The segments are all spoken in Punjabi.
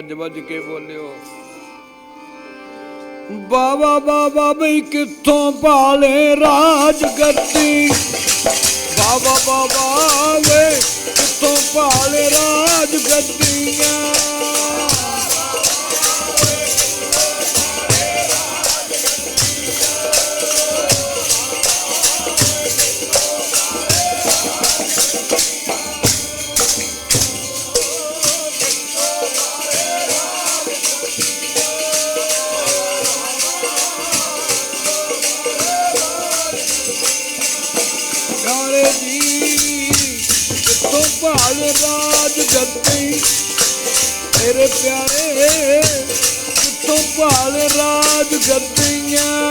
ਵੱਜ ਵੱਜ ਕੇ ਬੋਲਿਓ। ਬਾਬਾ ਬਾਬਾ ਬਈ ਕਿੱਥੋਂ ਭਾਲੇ ਰਾਜ ਗੱਦੀ ਬਾਬਾ ਬਾਬਾ ਵੇ ਕਿੱਥੋਂ ਭਾਲੇ ਰਾਜ ਗੱਦੀਆਂ ਤੂੰ ਭਾਲ ਰਾਜ ਗੱਦੀ ਤੇਰੇ ਪਿਆਰੇ ਤੂੰ ਭਾਲ ਰਾਜ ਗੱਦੀਆਂ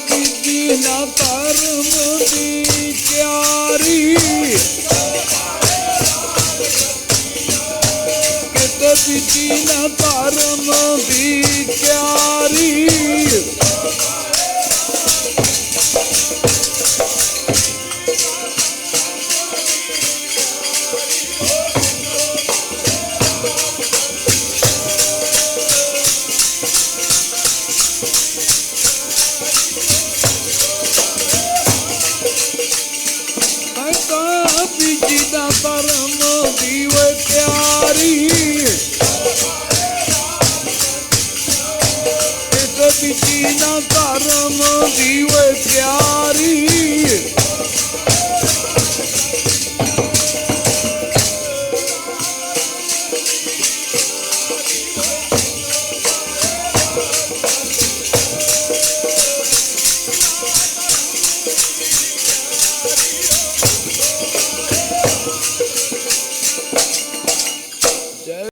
ਕਿਤ ਬੀਜੀ ਨਾ ਧਰਮ ਦੀ ਕਿਆਰੀ ਕਿਤ ਬੀਜੀ ਨਾ ਧਰਮ ਦੀ ਰੱਬੀ ਜੀ ਦਾ ਪਰਮ ਦੀਵ ਪਿਆਰੀ। ਇਸ ਬਿਚੀ ਨਾ ਕਰਮ ਦੀਵ ਪਿਆਰੀ।